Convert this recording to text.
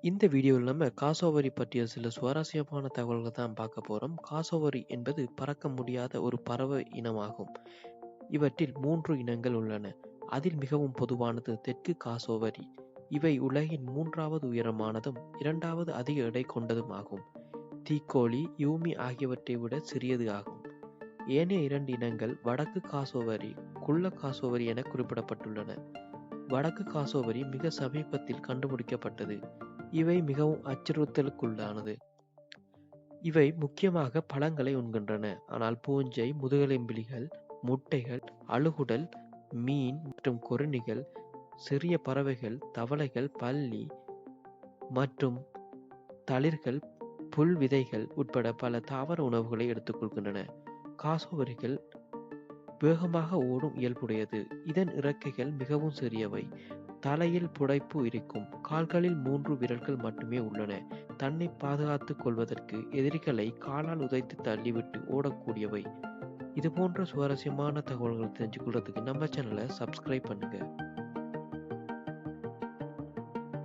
இந்த வீடியோவில் நம்ம காசோவரி பற்றிய சில சுவாரஸ்யமான தகவல்களை தான் பார்க்க போகிறோம் காசோவரி என்பது பறக்க முடியாத ஒரு பறவை இனமாகும். இவற்றில் மூன்று இனங்கள் உள்ளன. அதில் மிகவும் பொதுவானது தெற்கு காசோவரி. இவை உலகின் மூன்றாவது உயரமானதும் இரண்டாவது அதிக எடை கொண்டதும் ஆகும். தீக்கோழி, யூமி ஆகியவற்றை விட சிறியது ஆகும். ஏனைய இரண்டு இனங்கள் வடக்கு காசோவரி, குள்ள காசோவரி என குறிப்பிடப்பட்டுள்ளன. வடக்கு காசோவரி மிக சமீபத்தில் கண்டுபிடிக்கப்பட்டது. இவை மிகவும் அச்சுறுத்தலுக்குள்ளானது. இவை முக்கியமாக பழங்களை உண்கின்றன. ஆனால் பூஞ்சை, முதுகெலும்பிலிகள், முட்டைகள், அழுகுடல், மீன் மற்றும் கொறிணிகள், சிறிய பறவைகள், தவளைகள், பள்ளி மற்றும் தளிர்கள், புல் விதைகள் உட்பட பல தாவர உணவுகளை எடுத்துக்கொள்கின்றன. காசோவரிகள் வேகமாக ஓடும் இயல்புடையது. இதன் இறக்கைகள் மிகவும் சிறியவை. தலையில் புடைப்பு இருக்கும். கால்களில் மூன்று விரல்கள் மட்டுமே உள்ளன. தன்னை பாதுகாத்துக் கொள்வதற்கு எதிரிகளை காலால் உதைத்து தள்ளிவிட்டு ஓடக்கூடியவை. இது போன்ற சுவாரஸ்யமான தகவல்களை தெரிஞ்சுக்கொள்றதுக்கு நம்ம சேனலை சப்ஸ்கிரைப் பண்ணுங்கள்